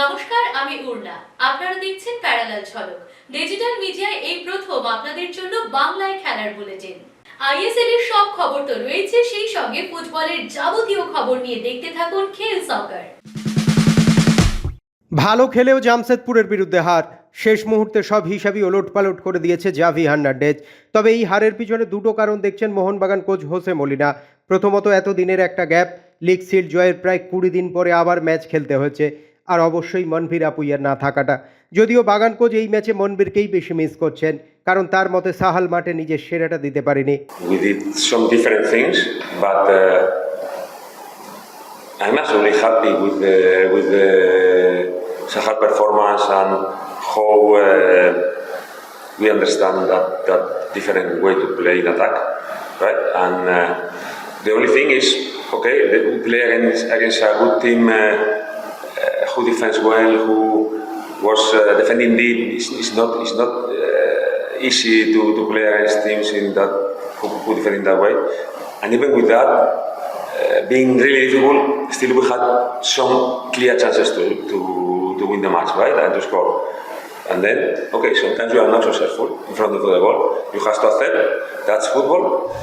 নমস্কার, আমি উর্না আপনারা দেখছেন প্যারালাল ঝলক। ডিজিটাল মিডিয়ায় এই প্রথম আপনাদের জন্য বাংলায় খেলার বুলেটিন। আইএসএল এর সব খবর তো রয়েছে, সেই সঙ্গে ফুটবলের যাবতীয় খবর নিয়ে দেখতে থাকুন খেল সকার ভালো খেলেও জামশেদপুরের বিরুদ্ধে হার। শেষ মুহূর্তে সব হিসাবই ওলট পালট করে দিয়েছে জাভি হার্নান্ডেজ। তবে এই হারের পিছনে দুটো কারণ দেখছেন মোহনবাগান কোচ হোসে মলিনা। প্রথমত এত দিনের একটা গ্যাপ, লিগ সিল জয়ের প্রায় কুড়ি দিন পরে আবার ম্যাচ খেলতে হয়েছে। আর অবশ্যই মনভীর আপুইয়ার না থাকাটা যদিও বাগান কোচ এই ম্যাচে মনবীরকেই বেশি মিস করছেন কারণ তার মতে সাহাল মাঠে নিজের সেরাটা দিতে পারেনি we did some different things, but uh, I'm absolutely happy with the with the Sahar performance and how uh, we understand that that different way to play in attack, right? And uh, the only thing is, okay, we play against against a good team uh, uh, who defends well, who was uh, defending deep. It's, it's not it's not uh, easy to, to play against teams in that who, who defend in that way. And even with that, uh, being really difficult, still we had some clear chances to, to, to win the match, right, and to score. And then, okay, sometimes you are not successful in front of the ball. You have to accept that's football.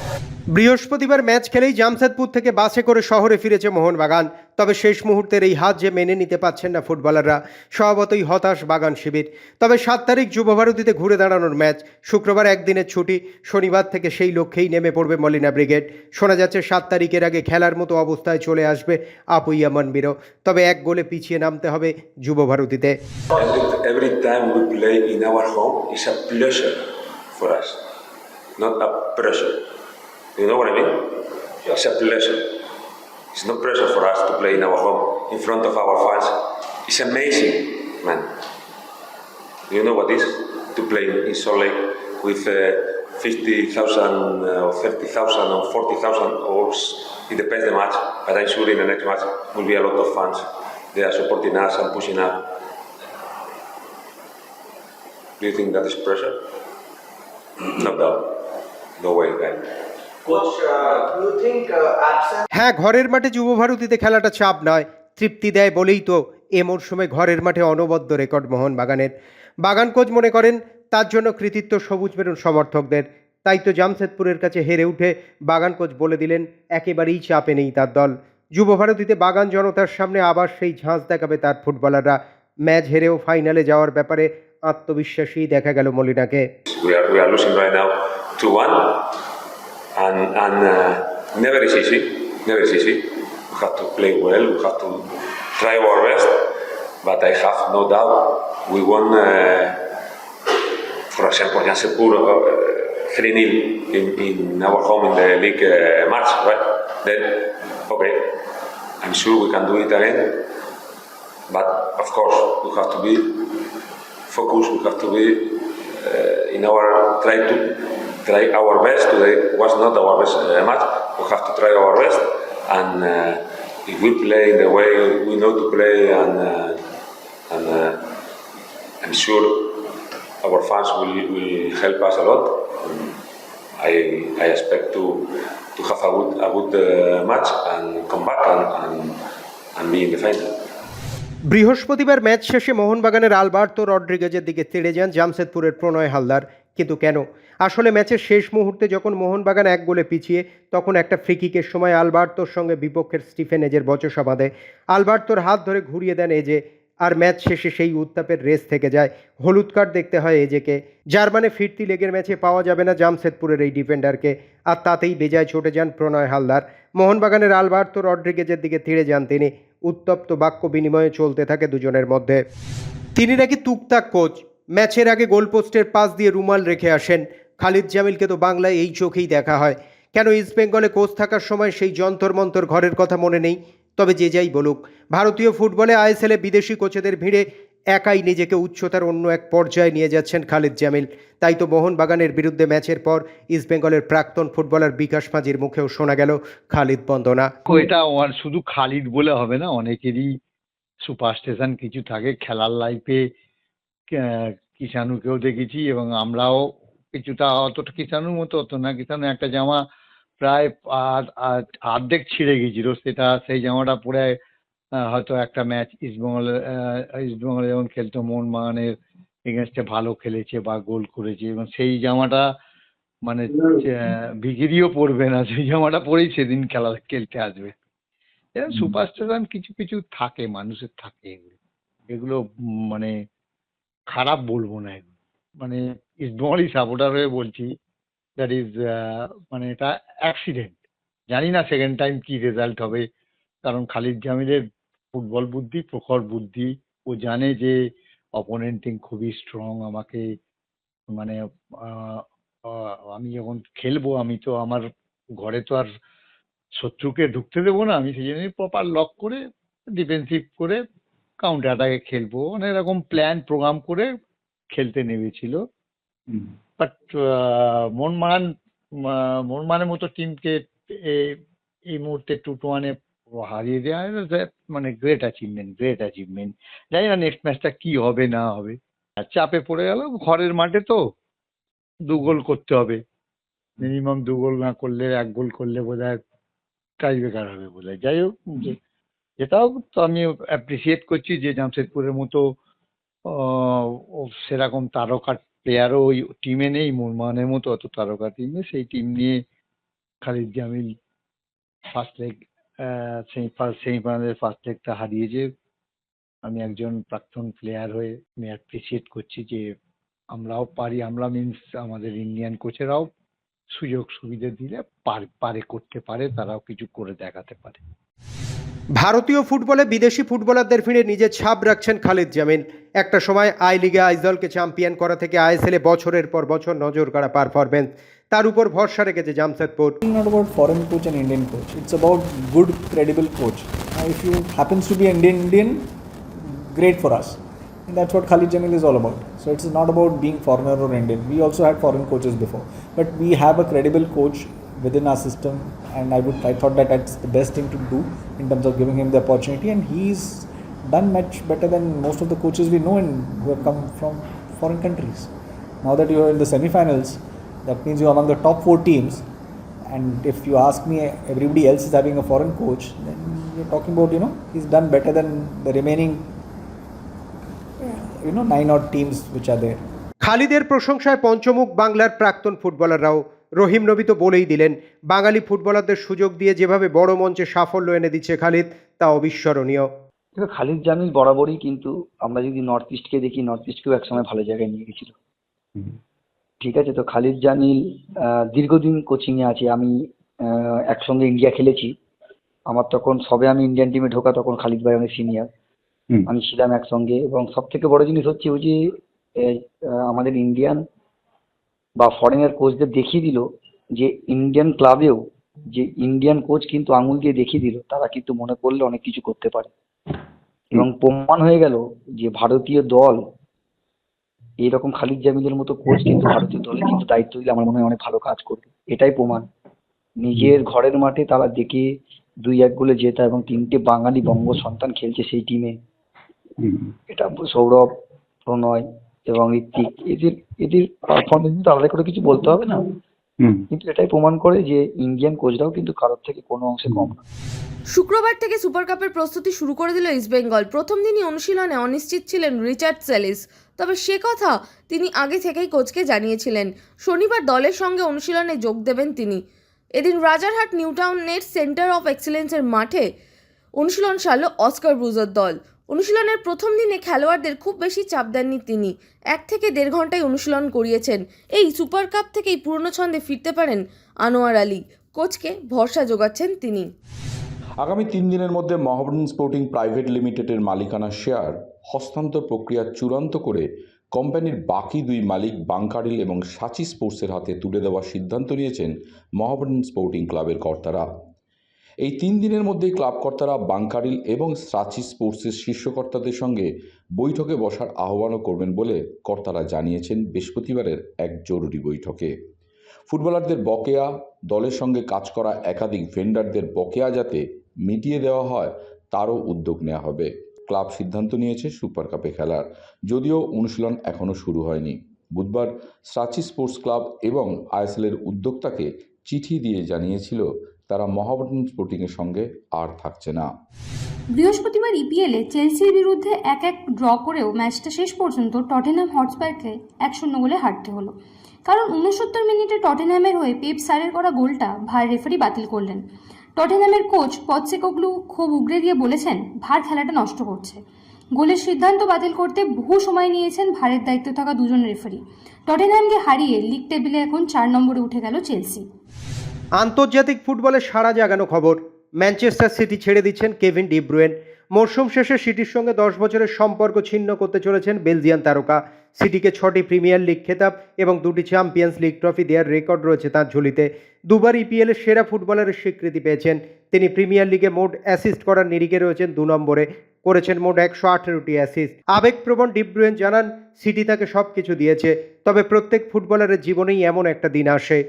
বৃহস্পতিবার match খেলেই জামশেদপুর থেকে বাসে করে শহরে ফিরেছে মোহনবাগান। তবে শেষ মুহূর্তের এই হাত যে মেনে নিতে পারছেন না ফুটবলাররা, স্বভাবতই হতাশ বাগান শিবির। তবে সাত তারিখ যুবভারতীতে ঘুরে দাঁড়ানোর ম্যাচ। শুক্রবার একদিনের ছুটি, শনিবার থেকে সেই লক্ষ্যেই নেমে পড়বে মলিনা ব্রিগেড। শোনা যাচ্ছে, সাত তারিখের আগে খেলার মতো অবস্থায় চলে আসবে আপুইয়া মনবিরও। তবে এক গোলে পিছিয়ে নামতে হবে যুবভারতীতে। Not a pressure. You know what I mean? It's a pleasure. It's not pressure for us to play in our home in front of our fans. It's amazing, man. You know what is to play in Salt Lake with uh, 50,000 uh, or 30,000 or 40,000 or it depends the match. But I'm sure in the next match will be a lot of fans. They are supporting us and pushing us. Do you think that is pressure? No doubt. No way, right? Uh, uh, হ্যাঁ ঘরের মাঠে যুবভারতীতে খেলাটা চাপ নয়। তৃপ্তি দেয় বলেই তো এ মরশুমে ঘরের মাঠে অনবদ্য রেকর্ড মোহন বাগানের বাগান কোচ মনে করেন তার জন্য কৃতিত্ব সবুজ মেরুন সমর্থকদের। তাই তো জামশেদপুরের কাছে হেরে উঠে বাগান কোচ বলে দিলেন একেবারেই চাপে নেই তার দল। যুবভারতীতে বাগান জনতার সামনে আবার সেই ঝাঁজ দেখাবে তার ফুটবলাররা। ম্যাচ হেরেও ফাইনালে যাওয়ার ব্যাপারে আত্মবিশ্বাসী দেখা গেল মলিনাকে। And, and uh, never is easy. Never is easy. We have to play well, we have to try our best, but I have no doubt we won, uh, for example, Jansepur uh, 3 0 in, in our home in the league uh, match, right? Then, okay, I'm sure we can do it again, but of course, we have to be focused, we have to be uh, in our try to try our best. Today was not our best uh, match. We have to try our best, and uh, if we play the way we know to play, and uh, and uh, I'm sure our fans will, will help us a lot. I I expect to to have a good a good uh, match and come back and, and and be in the final. বৃহস্পতিবার match শেষে মোহনবাগানের Alberto রড্রিগেজের দিকে তেড়ে যান জামশেদপুরের প্রণয় হালদার কিন্তু কেন? আসলে ম্যাচের শেষ মুহূর্তে যখন মোহনবাগান এক গোলে পিছিয়ে, তখন একটা ফ্রিকিকের সময় আলবার্তোর সঙ্গে বিপক্ষের স্টিফেন এজের বচসা বাঁধে। আলবার্তোর হাত ধরে ঘুরিয়ে দেন এজে, আর ম্যাচ শেষে সেই উত্তাপের রেস থেকে যায়। হলুদ কার্ড দেখতে হয় এজেকে। যার মানে ফিরতি লেগের ম্যাচে পাওয়া যাবে না জামশেদপুরের এই ডিফেন্ডারকে, আর তাতেই বেজায় ছুটে যান প্রণয় হালদার। মোহনবাগানের আলবার্তো রড্রিগেজের দিকে তেড়ে যান তিনি। উত্তপ্ত বাক্য বিনিময়ে চলতে থাকে দুজনের মধ্যে। তিনি নাকি তুকতাক কোচ ম্যাচের আগে গোলপোস্টের পাশ দিয়ে রুমাল রেখে আসেন। খালিদ জামিলকে তো বাংলায় এই চোখেই দেখা হয়। কেন ইস্টবেঙ্গলে কোচ থাকার সময় সেই যন্তর মন্তর ঘরের কথা মনে নেই? তবে যে যাই বলুক, ভারতীয় ফুটবলে আইএসএলে বিদেশি কোচেদের ভিড়ে একাই নিজেকে উচ্চতার অন্য এক পর্যায়ে নিয়ে যাচ্ছেন খালিদ জামিল। তাই তো মোহনবাগানের বিরুদ্ধে ম্যাচের পর ইস্টবেঙ্গলের প্রাক্তন ফুটবলার বিকাশ মাঝির মুখেও শোনা গেল খালিদ বন্দনা। এটা শুধু খালিদ বলে হবে না, অনেকেরই সুপারস্টেশন কিছু থাকে, খেলার লাইফে কিষাণুকেও দেখেছি এবং আমরাও কিছুটা অতটা কিষাণুর মতো অত না কিষাণু একটা জামা প্রায় আর- আর- অর্ধেক ছিঁড়ে গেছিল। সেটা সেই জামাটা পরে হয়তো একটা ম্যাচ ইস্টবেঙ্গলের আহ, ইস্টবেঙ্গল যেমন খেলতো মোহনবাগানের এগেনস্টে ভালো খেলেছে বা গোল করেছে এবং সেই জামাটা মানে বিক্রিও পড়বে না সেই জামাটা পরেই সেদিন খেলা খেলতে আসবে। এরকম সুপারস্টিশন কিছু কিছু থাকে মানুষের থাকে এগুলো। এগুলো মানে খারাপ বলব না মানে ইস্টবেঙ্গলই সাপোর্টার হয়ে বলছি দ্যাট ইজ মানে এটা অ্যাক্সিডেন্ট জানি না সেকেন্ড টাইম কি রেজাল্ট হবে, কারণ খালিদ জামিলের ফুটবল বুদ্ধি, প্রখর বুদ্ধি, ও জানে যে অপোনেন্ট খুবই স্ট্রং আমাকে মানে আমি যখন খেলব, আমি তো আমার ঘরে তো আর শত্রুকে ঢুকতে দেবো না, আমি সেই জন্যই প্রপার লক করে ডিফেন্সিভ করে কাউন্টার অ্যাটাকে খেলব। মানে এরকম প্ল্যান প্রোগ্রাম করে খেলতে নেমেছিল। বাট আহ, মোহনবাগানের মতো টিমকে এই মুহূর্তে টু টু ওয়ানে হারিয়ে দেওয়া মানে গ্রেট অ্যাচিভমেন্ট গ্রেট অ্যাচিভমেন্ট জানি না নেক্সট ম্যাচটা কি হবে না হবে। আর চাপে পড়ে গেল ঘরের মাঠে তো দু গোল করতে হবে। মিনিমাম দু গোল না করলে এক গোল করলে বোধ হয় টাই বেকার হবে বোধ হয় যাই হোক যেটাও তো আমি অ্যাপ্রিসিয়েট করছি যে জামশেদপুরের মতো সেরকম তারকা প্লেয়ারও ওই টিমে নেই মোহনবাগানের মতো অত তারকা টিমে সেই টিম নিয়ে Khalid Jamil first leg semi first সেমিফাইনালের ফার্স্ট লেগটা হারিয়েছে। আমি একজন প্রাক্তন প্লেয়ার হয়ে আমি অ্যাপ্রিসিয়েট করছি যে আমরাও পারি, আমরা মিনস আমাদের ইন্ডিয়ান কোচেরাও সুযোগ সুবিধা দিলে পারে করতে পারে, তারাও কিছু করে দেখাতে পারে। ভারতীয় ফুটবলে বিদেশি ফুটবলারদের ফিরে নিজের ছাপ রাখছেন খালিদ জামিল একটা সময় আই লিগে আইজলকে চ্যাম্পিয়ন করা থেকে আইএসএলে বছরের পর বছর নজর কাড়া পারফরমেন্স তার উপর ভরসা রেখেছে Jamshedpur It's not about foreign coach and Indian coach. It's about good, credible coach. Now, if you happens to be Indian, Indian, great. And that's what Khalid Jamil is all about. So it's not about being foreigner or Indian. We also had foreign coaches before, but we have a credible within our system, and I would I thought that that's the best thing to do in terms of giving him the opportunity, and he's done much better than most of the coaches we know and who have come from foreign countries. Now that you're in the semi-finals, that means you're among the top four teams. And if you ask me, everybody else is having a foreign coach, then you're talking about, you know, he's done better than the remaining, you know, nine odd teams which are there. খালিদের প্রশংসায় পঞ্চমুখ বাংলার প্রাক্তন ফুটবলাররাও রহিম নবী তো বলেই দিলেন বাঙালি ফুটবলারদের সুযোগ দিয়ে যেভাবে বড় মঞ্চে সাফল্য এনে দিচ্ছে খালিদ তা অবিস্মরণীয় দেখো খালিদ জামিল বরাবরই কিন্তু আমরা যদি নর্থ ইস্টকে দেখি নর্থ ইস্টকেও একসময় ভালো জায়গায় নিয়ে গেছিল। ঠিক আছে তো খালিদ জামিল দীর্ঘদিন কোচিংয়ে আছে আমি একসঙ্গে ইন্ডিয়া খেলেছি। আমার তখন সবে আমি ইন্ডিয়ান টিমে ঢোকা তখন খালিদ ভাই অনেক সিনিয়র আমি ছিলাম একসঙ্গে এবং সব থেকে বড় জিনিস হচ্ছে ওই যে আমাদের ইন্ডিয়ান বা ফরেনার কোচদের দেখিয়ে দিল যে ইন্ডিয়ান ক্লাবেও যে ইন্ডিয়ান কোচ কিন্তু আঙুল দিয়ে দেখিয়ে দিল তারা কিন্তু মনে করলে অনেক কিছু করতে পারে। এবং প্রমাণ হয়ে গেল যে ভারতীয় দল এইরকম খালিদ জামিলের মতো কোচ কিন্তু ভারতীয় দলে কিন্তু দায়িত্ব দিলে আমার মনে হয় অনেক ভালো কাজ করবে। এটাই প্রমাণ। নিজের ঘরের মাঠে তারা দেখে দুই এক গোলে জেতা এবং তিনটে বাঙালি বঙ্গ সন্তান খেলছে সেই টিমে এটা সৌরভ প্রণয় এবং ঋত্বিক এদের এদের পারফরমেন্স তো আলাদা করে কিছু বলতে হবে না? কিন্তু এটাই প্রমাণ করে যে ইন্ডিয়ান কোচরাও কিন্তু কারোর থেকে কোনো অংশে কম না। শুক্রবার থেকে সুপার কাপের প্রস্তুতি শুরু করে দিল ইস্টবেঙ্গল প্রথম দিনই অনুশীলনে অনিশ্চিত ছিলেন রিচার্ড সেলিস তবে সে কথা তিনি আগে থেকেই কোচকে জানিয়েছিলেন। শনিবার দলের সঙ্গে অনুশীলনে যোগ দেবেন তিনি। এদিন রাজারহাট নিউটাউনের সেন্টার অফ এক্সেলেন্সের মাঠে অনুশীলন সারল অস্কার ব্রুজের দল। অনুশীলনের প্রথম দিনে খেলোয়াড়দের খুব বেশি চাপ দেননি তিনি। এক থেকে দেড় ঘন্টায় অনুশীলন করিয়েছেন। এই সুপার কাপ থেকেই পুরনো ছন্দে ফিরতে পারেন আনোয়ার আলী। কোচকে ভরসা যোগাচ্ছেন তিনি। আগামী তিন দিনের মধ্যে মহাবরণ স্পোর্টিং প্রাইভেট লিমিটেডের মালিকানা শেয়ার হস্তান্তর প্রক্রিয়া চূড়ান্ত করে কোম্পানির বাকি দুই মালিক বাংকারিল এবং সাচি স্পোর্টসের হাতে তুলে দেওয়ার সিদ্ধান্ত নিয়েছেন মহাবরণ স্পোর্টিং ক্লাবের কর্তারা। এই তিন দিনের মধ্যেই ক্লাব কর্তারা বাংকারিল এবং সাচি স্পোর্টসের শীর্ষকর্তাদের সঙ্গে বৈঠকে বসার আহ্বানও করবেন বলে কর্তারা জানিয়েছেন বৃহস্পতিবারের এক জরুরি বৈঠকে। ফুটবলারদের বকেয়া, দলের সঙ্গে কাজ করা একাধিক ভেন্ডারদের বকেয়া যাতে মিটিয়ে দেওয়া হয়, তারও উদ্যোগ নেওয়া হবে। ক্লাব সিদ্ধান্ত নিয়েছে সুপার কাপে খেলার, যদিও অনুশীলন এখনও শুরু হয়নি। বুধবার সাচি স্পোর্টস ক্লাব এবং আইএসএলের উদ্যোক্তাকে চিঠি দিয়ে জানিয়েছিল তারা মহাবতন স্পোর্টিংয়ের সঙ্গে আর থাকছে না। বৃহস্পতিবার ইপিএলে চেলসির বিরুদ্ধে এক এক ড্র করেও ম্যাচটা শেষ পর্যন্ত টটেনহ্যাম হটস্পারকে এক শূন্য গোলে হারতে হলো। কারণ উনসত্তর মিনিটে টটেনহ্যামের হয়ে পেপ সারের করা গোলটা ভার রেফারি বাতিল করলেন। টটেনহ্যামের কোচ পৎসেকোগলু খুব উগরে দিয়ে বলেছেন, ভার খেলাটা নষ্ট করছে। গোলের সিদ্ধান্ত বাতিল করতে বহু সময় নিয়েছেন ভারের দায়িত্ব থাকা দুজন রেফারি। টটেনহ্যামকে হারিয়ে লিগ টেবিলে এখন চার নম্বরে উঠে গেল চেলসি। আন্তর্জাতিক ফুটবলে সাড়া জাগানো খবর। ম্যানচেস্টার সিটি ছেড়ে দিচ্ছেন কেভিন ডিব্রুয়েন মরশুম শেষে সিটির সঙ্গে দশ বছরের সম্পর্ক ছিন্ন করতে চলেছেন বেলজিয়ান তারকা। সিটিকে ছটি প্রিমিয়ার লিগ খেতাব এবং দুটি চ্যাম্পিয়ন্স লিগ ট্রফি দেওয়ার রেকর্ড রয়েছে তার ঝুলিতে। দুবার ইপিএলের সেরা ফুটবলারের স্বীকৃতি পেয়েছেন। তিনি প্রিমিয়ার লিগে মোট অ্যাসিস্ট করার নিরিখে রয়েছেন দু নম্বরে। করেছেন মোট একশো আঠেরোটি অ্যাসিস্ট আবেগপ্রবণ ডিব্রুয়েন জানান, সিটি তাকে সব কিছু দিয়েছে, তবে প্রত্যেক ফুটবলারের জীবনেই এমন একটা দিন আসে।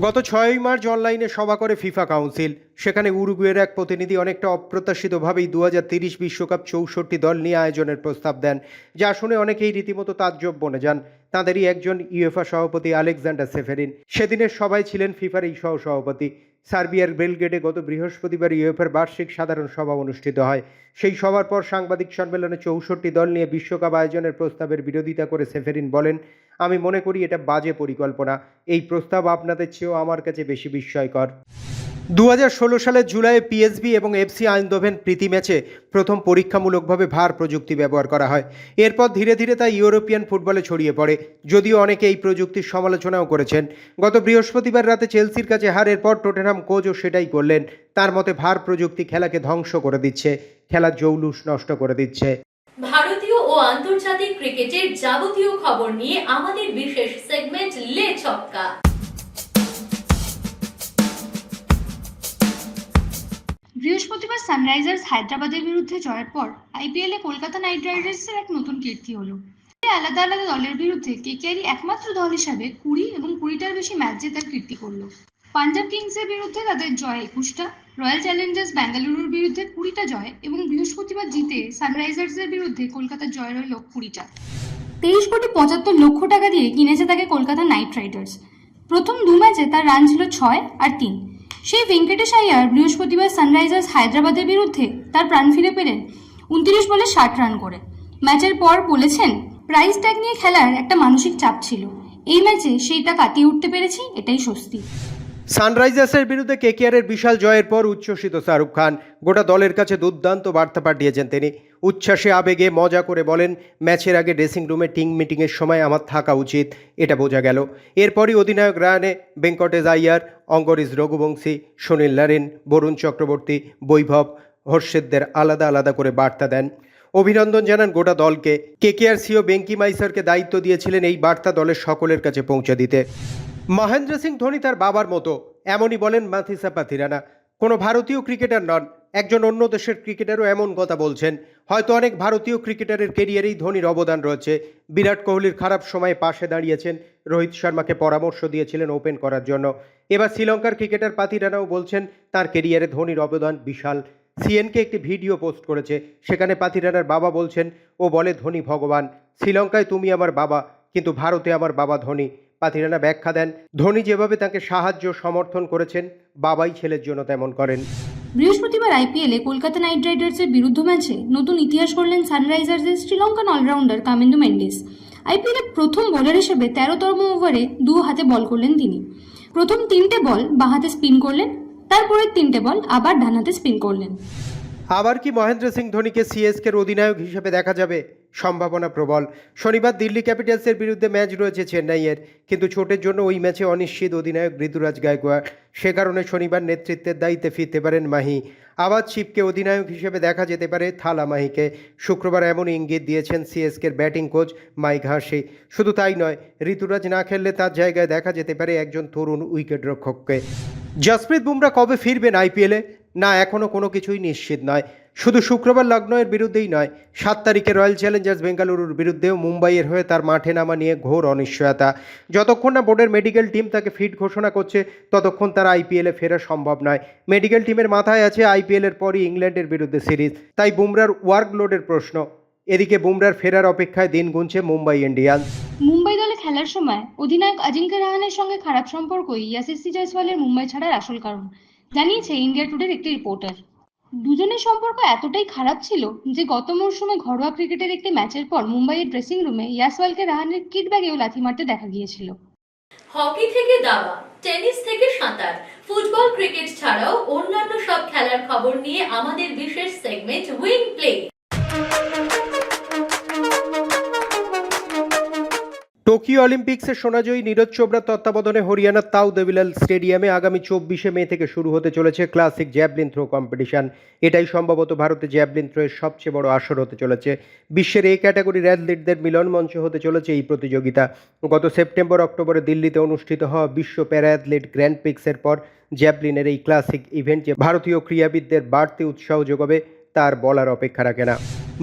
গত ছয়ই মার্চ অনলাইনে সভা করে ফিফা কাউন্সিল। সেখানে উরুগুয়ের এক প্রতিনিধি অনেকটা অপ্রত্যাশিতভাবেই দু হাজার তিরিশ বিশ্বকাপ চৌষট্টি দল নিয়ে আয়োজনের প্রস্তাব দেন, যা শুনে অনেকেই রীতিমতো তাজ্জব বনে যান। তাঁদেরই একজন ইউএফা সভাপতি আলেকজান্ডার সেফেরিন সেদিনের সভায় ছিলেন ফিফার এই সহ সভাপতি সার্বিয়ার বেলগেটে গত বৃহস্পতিবার ইউএফার বার্ষিক সাধারণ সভা অনুষ্ঠিত হয়। সেই সভার পর সাংবাদিক সম্মেলনে চৌষট্টি দল নিয়ে বিশ্বকাপ আয়োজনের প্রস্তাবের বিরোধিতা করে সেফেরিন বলেন আমি মনে করি এটা বাজে পরিকল্পনা। এই প্রস্তাব আপনাদের চেয়েও আমার কাছে বেশি বিস্ময়কর। দু হাজার ষোলো সালের জুলাইয়ে পিএসবি এবং এফসি আইনদোভেন প্রীতি ম্যাচে প্রথম পরীক্ষামূলকভাবে ভার প্রযুক্তি ব্যবহার করা হয়। এরপর ধীরে ধীরে তা ইউরোপিয়ান ফুটবলে ছড়িয়ে পড়ে। যদিও অনেকে এই প্রযুক্তির সমালোচনাও করেছেন। গত বৃহস্পতিবার রাতে চেলসির কাছে হারের পর টোটেনহাম কোচও সেটাই করলেন। তার মতে ভার প্রযুক্তি খেলাকে ধ্বংস করে দিচ্ছে। খেলার জৌলুস নষ্ট করে দিচ্ছে। ভারতীয় ও আন্তর্জাতিক ক্রিকেটের যাবতীয় খবর নিয়ে আমাদের বিশেষ সেগমেন্ট লে ছক্কা। বৃহস্পতিবার সানরাইজার্স হায়দ্রাবাদের বিরুদ্ধে জয়ের পর আইপিএলে কলকাতা নাইট রাইডার্সের এক নতুন কীর্তি হলো। আলাদা আলাদা দলের বিরুদ্ধে কেকেআরই একমাত্র দল হিসাবে কুড়ি এবং কুড়িটার বেশি ম্যাচ জেতার কীর্তি করল। পাঞ্জাব কিংসের বিরুদ্ধে তাদের জয় একুশটা রয়্যাল চ্যালেঞ্জার্স বেঙ্গালুরুর বিরুদ্ধে কুড়িটা জয় এবং বৃহস্পতিবার জিতে সানরাইজার্সের বিরুদ্ধে কলকাতার জয় রইল কুড়িটা। তেইশ কোটি পঁচাত্তর লক্ষ টাকা দিয়ে কিনেছে তাকে কলকাতা নাইট রাইডার্স। প্রথম দু ম্যাচে তার রান ছিল ছয় আর তিন। সেই ভেঙ্কটেশ আইয়ার বৃহস্পতিবার সানরাইজার্স হায়দ্রাবাদের বিরুদ্ধে তার প্রাণ ফিরে পেলেন উনত্রিশ বলে ষাট রান করে। ম্যাচের পর বলেছেন, প্রাইস ট্যাগ নিয়ে খেলার একটা মানসিক চাপ ছিল। এই ম্যাচে সেইটা কাটিয়ে উঠতে পেরেছি, এটাই স্বস্তি। সানরাইজার্সের বিরুদ্ধে কেকেআরের বিশাল জয়ের পর উচ্ছ্বসিত শাহরুখ খান। গোটা দলের কাছে দুর্দান্ত বার্তা পাঠিয়েছেন তিনি। উচ্ছ্বাসে আবেগে মজা করে বলেন, ম্যাচের আগে ড্রেসিং রুমে টিম মিটিংয়ের সময় আমার থাকা উচিত, এটা বোঝা গেল। এরপরই অধিনায়ক রায়ানে ভেঙ্কটেশ আইয়ার, অঙ্গরিজ রঘুবংশী, সুনীল নারিন, বরুণ চক্রবর্তী, বৈভব হর্ষেদদের আলাদা আলাদা করে বার্তা দেন। অভিনন্দন জানান গোটা দলকে। কেকেআর সিও বেঙ্কি মাইসারকে দায়িত্ব দিয়েছিলেন এই বার্তা দলের সকলের কাছে পৌঁছে দিতে। মহেন্দ্র সিং ধোনি তার বাবার মতো। এমনই বলেন মাথিসা পাথিরানা। কোনো ভারতীয় ক্রিকেটার নন, একজন অন্য দেশের ক্রিকেটারও এমন কথা বলছেন। হয়তো অনেক ভারতীয় ক্রিকেটারের কেরিয়ারেই ধোনির অবদান রয়েছে। বিরাট কোহলির খারাপ সময়ে পাশে দাঁড়িয়েছেন। রোহিত শর্মাকে পরামর্শ দিয়েছিলেন ওপেন করার জন্য। এবার শ্রীলঙ্কার ক্রিকেটার পাতিরানাও বলছেন, তার কেরিয়ারে ধোনির অবদান বিশাল। সিএনকে একটি ভিডিও পোস্ট করেছে। সেখানে পাতিরানার বাবা বলছেন, ও বলে, ধোনি ভগবান, শ্রীলঙ্কায় তুমি আমার বাবা, কিন্তু ভারতে আমার বাবা ধোনি পাতিরানা ব্যাখ্যা দেন। ধোনি যেভাবে তাকে সাহায্য সমর্থন করেছেন বাবাই ছেলের জন্য তেমন করেন। বৃহস্পতিবার আইপিএলে কলকাতা নাইট রাইডার্সের বিরুদ্ধ ম্যাচে নতুন ইতিহাস করলেন সানরাইজার্সের Sri Lankan allrounder Kamindu Mendis. আইপিএলে প্রথম বোলার হিসেবে তেরোতম ওভারে দু হাতে বল করলেন তিনি। প্রথম তিনটে বল বাঁ হাতে স্পিন করলেন তারপরের তিনটে বল আবার ডান হাতে স্পিন করলেন। আবার কি মহেন্দ্র সিং ধোনিকে সিএসকের অধিনায়ক হিসেবে দেখা যাবে? সম্ভাবনা প্রবল। শনিবার দিল্লি ক্যাপিটালসের বিরুদ্ধে ম্যাচ রয়েছে চেন্নাইয়ের। কিন্তু চোটের জন্য ওই ম্যাচে অনিশ্চিত অধিনায়ক ঋতুরাজ গায়কোয়াড়। সে কারণে শনিবার নেতৃত্বের দায়িত্বে ফিরতে পারেন মাহি। আবার চিপকে অধিনায়ক হিসেবে দেখা যেতে পারে থালা মাহিকে। শুক্রবার এমন ইঙ্গিত দিয়েছেন সিএসকের ব্যাটিং কোচ মাইক হাসি শুধু তাই নয়, ঋতুরাজ না খেললে তার জায়গায় দেখা যেতে পারে একজন তরুণ উইকেটরক্ষককে। জসপ্রীত বুমরা কবে ফিরবেন আইপিএলে? না এখনও কোনো কিছুই নিশ্চিত নয়। শুধু শুক্রবার লগ্নয়ের বিরুদ্ধেই নয়, সাত তারিখে রয়্যাল চ্যালেঞ্জার্স বেঙ্গালুরুর বিরুদ্ধেও মুম্বাইয়ের হয়ে তার মাঠে নামা নিয়ে ঘোর অনিশ্চয়তা। যতক্ষণ না বোর্ডের মেডিকেল টিম তাকে ফিট ঘোষণা করছে, ততক্ষণ তার আইপিএলে ফেরা সম্ভব নয়। মেডিকেল টিমের মাথায় আছে আইপিএলের পরই ইংল্যান্ডের বিরুদ্ধে সিরিজ। তাই বুমরার ওয়ার্কলোডের প্রশ্ন, এদিকে বুমরার ফেরার অপেক্ষায় দিন গুনছে মুম্বাই ইন্ডিয়ান্স। মুম্বাই দলে খেলার সময় অধিনায়ক অজিঙ্ক্য রাহানের সঙ্গে খারাপ সম্পর্কই ইয়াসিসি জয়সওয়ালের মুম্বাই ছাড়ার আসল কারণ, জানিয়েছে ইন্ডিয়া টুডের একটি রিপোর্টার। দুজনের সম্পর্ক এতটাই খারাপ ছিল যে গত মরশুমে ঘরোয়া ক্রিকেটের একটি ম্যাচের পর মুম্বাইয়ের ড্রেসিং রুমে ইয়াসওয়ালকে রাহানের কিট ব্যাগেও লাথি মারতে দেখা গিয়েছিল। হকি থেকে দাবা, টেনিস থেকে সাঁতার, ফুটবল, ক্রিকেট ছাড়াও অন্যান্য সব খেলার খবর নিয়ে আমাদের বিশেষ সেগমেন্ট উইং প্লে টোকিও অলিম্পিক্সে সোনাজয়ী নীরজ চোপড়ার তত্ত্বাবধানে হরিয়ানার তাও দেবিলাল স্টেডিয়ামে আগামী চব্বিশে মে থেকে শুরু হতে চলেছে ক্লাসিক জ্যাভলিন থ্রো কম্পিটিশন। এটাই সম্ভবত ভারতে জ্যাভলিন থ্রোয়ের সবচেয়ে বড় আসর হতে চলেছে। বিশ্বের এই ক্যাটাগরির অ্যাথলিটদের মিলন মঞ্চ হতে চলেছে এই প্রতিযোগিতা। গত সেপ্টেম্বর অক্টোবরে দিল্লিতে অনুষ্ঠিত হওয়া বিশ্ব প্যারা অ্যাথলিট গ্র্যান্ড পিক্সের পর জ্যাভলিনের এই ক্লাসিক ইভেন্ট যে ভারতীয় ক্রীড়াবিদদের বাড়তি উৎসাহ যোগাবে, তার বলার অপেক্ষা রাখে না।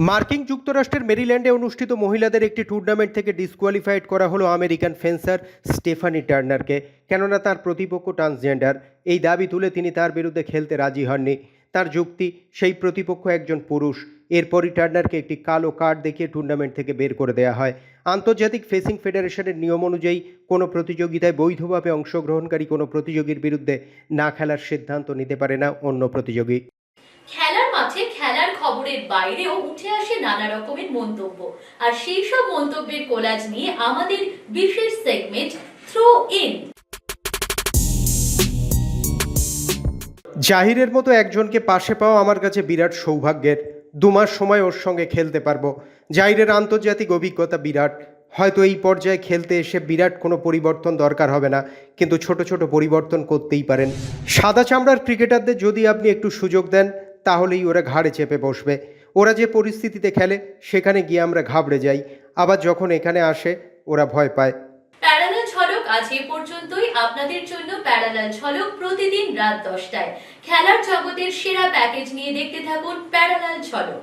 মার্কিন যুক্তরাষ্ট্রের মেরিল্যান্ডে অনুষ্ঠিত মহিলাদের একটি টুর্নামেন্ট থেকে ডিসকোয়ালিফাইড করা হলো আমেরিকান ফেন্সার স্টেফানি টার্নারকে, কেননা তার প্রতিপক্ষ ট্রান্সজেন্ডার। এই দাবি তুলে তিনি তার বিরুদ্ধে খেলতে রাজি হননি। তার যুক্তি, সেই প্রতিপক্ষ একজন পুরুষ। এরপরই টার্নারকে একটি কালো কার্ড দেখিয়ে টুর্নামেন্ট থেকে বের করে দেওয়া হয়। আন্তর্জাতিক ফেসিং ফেডারেশনের নিয়ম অনুযায়ী, কোনো প্রতিযোগিতায় বৈধভাবে অংশগ্রহণকারী কোনো প্রতিযোগীর বিরুদ্ধে না খেলার সিদ্ধান্ত নিতে পারে না অন্য প্রতিযোগী। খবরের বাইরেও উঠে আসে নানা রকমের মন্তব্য। আর সেই সব মন্তব্যের কোলাজ নিয়ে আমাদের বিশেষ সেগমেন্ট থ্রো ইন জাহিরের মতো একজনকে পাশে পাওয়া আমার কাছে বিরাট সৌভাগ্যের। দু মাস সময় ওর সঙ্গে খেলতে পারব। জাহিরের আন্তর্জাতিক অভিজ্ঞতা বিরাট। হয়তো এই পর্যায়ে খেলতে এসে বিরাট কোনো পরিবর্তন দরকার হবে না, কিন্তু ছোট ছোট পরিবর্তন করতেই পারেন। সাদা চামড়ার ক্রিকেটারদের যদি আপনি একটু সুযোগ দেন তাহলেই ওরা ঘাড়ে চেপে বসবে। ওরা যে পরিস্থিতিতে খেলে, সেখানে গিয়ে আমরা ঘাবড়ে যাই। আবার যখন এখানে আসে, ওরা ভয় পায়। প্যারালাল ঝলক আজ এ পর্যন্তই। আপনাদের জন্য প্যারালাল ঝলক প্রতিদিন রাত দশটায়। খেলার জগতের সেরা প্যাকেজ নিয়ে দেখতে থাকুন প্যারালাল ঝলক।